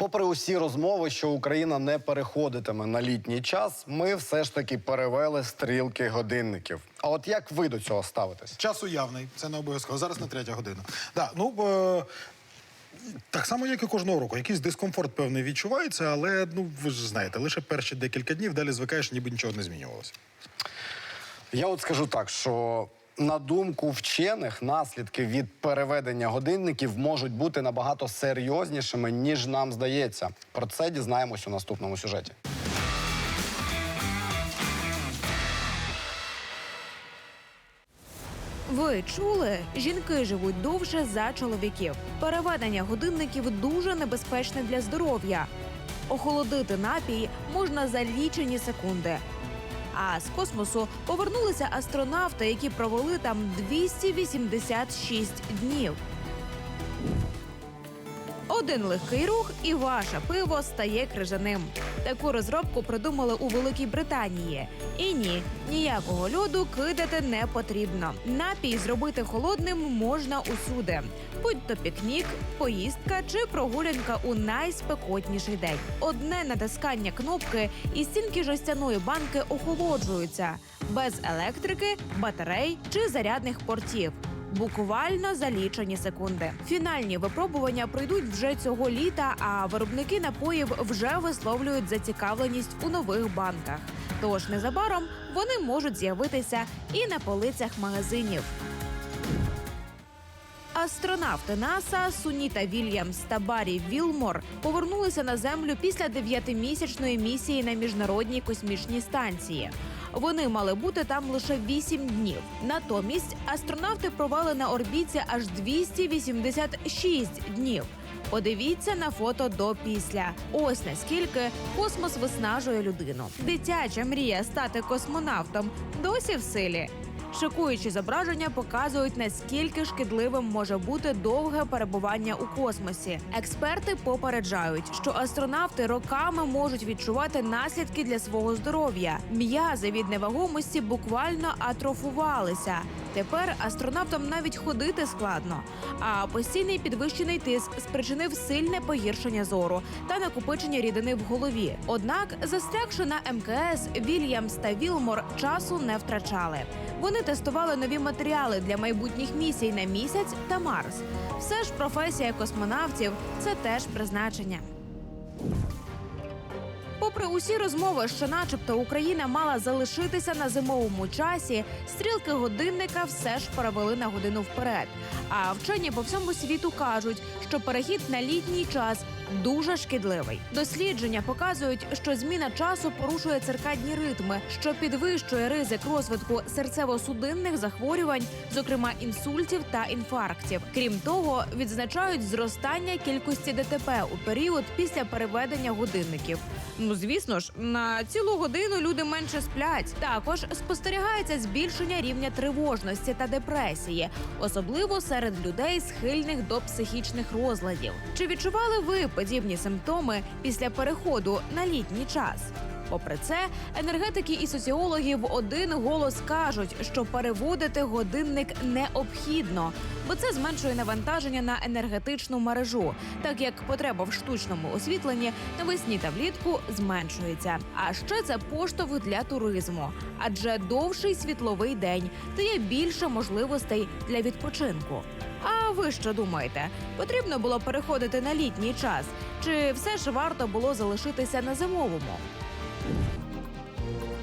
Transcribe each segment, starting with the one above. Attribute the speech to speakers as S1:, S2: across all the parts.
S1: Попри усі розмови, що Україна не переходитиме на літній час, ми все ж таки перевели стрілки годинників. А от як ви до цього ставитесь?
S2: Час уявний, це не обов'язково. Зараз на третя година. Да, ну, е, так само, як і кожного року. Якийсь дискомфорт певний відчувається, але ну ви ж знаєте, лише перші декілька днів далі звикаєш, ніби нічого не змінювалося.
S1: Я от скажу так, що на думку вчених, наслідки від переведення годинників можуть бути набагато серйознішими, ніж нам здається. Про це дізнаємось у наступному сюжеті.
S3: Ви чули? Жінки живуть довше за чоловіків. Переведення годинників дуже небезпечне для здоров'я. Охолодити напій можна за лічені секунди. А з космосу повернулися астронавти, які провели там 286 днів. Один легкий рух, і ваше пиво стає крижаним. Таку розробку придумали у Великій Британії. І ні, ніякого льоду кидати не потрібно. Напій зробити холодним можна усюди, будь то пікнік, поїздка чи прогулянка у найспекотніший день. Одне натискання кнопки і стінки жестяної банки охолоджуються без електрики, батарей чи зарядних портів. Буквально за лічені секунди. Фінальні випробування пройдуть вже цього літа, а виробники напоїв вже висловлюють зацікавленість у нових банках. Тож незабаром вони можуть з'явитися і на полицях магазинів. Астронавти НАСА Суніта Вільямс та Баррі Вілмор повернулися на землю після дев'ятимісячної місії на міжнародній космічній станції. Вони мали бути там лише 8 днів. Натомість астронавти провели на орбіті аж 286 днів. Подивіться на фото до після. Ось наскільки космос виснажує людину. Дитяча мрія стати космонавтом досі в силі. Шокуючі зображення показують, наскільки шкідливим може бути довге перебування у космосі. Експерти попереджають, що астронавти роками можуть відчувати наслідки для свого здоров'я. М'язи від невагомості буквально атрофувалися. Тепер астронавтам навіть ходити складно. А постійний підвищений тиск спричинив сильне погіршення зору та накопичення рідини в голові. Однак, застрягши на МКС, Вільямс та Вілмор часу не втрачали. Вони тестували нові матеріали для майбутніх місій на місяць та Марс. Все ж професія космонавтів це теж призначення. Попри усі розмови, що, начебто, Україна мала залишитися на зимовому часі, стрілки годинника все ж перевели на годину вперед. А вчені по всьому світу кажуть, що перехід на літній час дуже шкідливий. Дослідження показують, що зміна часу порушує циркадні ритми, що підвищує ризик розвитку серцево-судинних захворювань, зокрема інсультів та інфарктів. Крім того, відзначають зростання кількості ДТП у період після переведення годинників. Ну звісно ж, на цілу годину люди менше сплять. Також спостерігається збільшення рівня тривожності та депресії, особливо серед людей, схильних до психічних розладів. Чи відчували ви подібні симптоми після переходу на літній час? Попри це, енергетики і соціологи в один голос кажуть, що переводити годинник необхідно, бо це зменшує навантаження на енергетичну мережу, так як потреба в штучному освітленні навесні та влітку зменшується. А ще це поштовх для туризму, адже довший світловий день дає більше можливостей для відпочинку. Ви що думаєте? Потрібно було переходити на літній час? Чи все ж варто було залишитися на зимовому?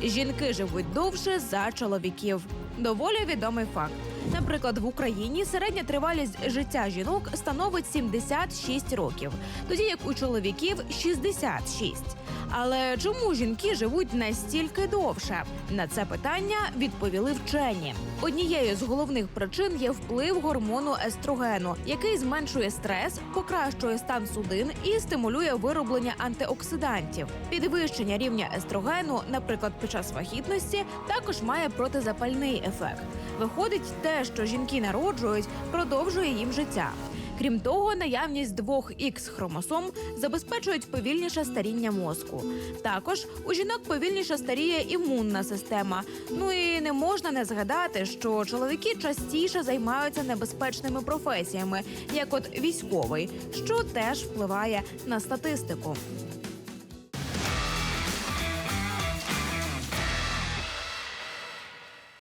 S3: Жінки живуть довше за чоловіків. Доволі відомий факт. Наприклад, в Україні середня тривалість життя жінок становить 76 років, тоді як у чоловіків 66. Але чому жінки живуть настільки довше? На це питання відповіли вчені. Однією з головних причин є вплив гормону естрогену, який зменшує стрес, покращує стан судин і стимулює вироблення антиоксидантів. Підвищення рівня естрогену, наприклад, під час вагітності, також має протизапальний ефект. Виходить, те, що жінки народжують, продовжує їм життя. Крім того, наявність двох х хромосом забезпечують повільніше старіння мозку. Також у жінок повільніше старіє імунна система. Ну і не можна не згадати, що чоловіки частіше займаються небезпечними професіями, як от військовий, що теж впливає на статистику.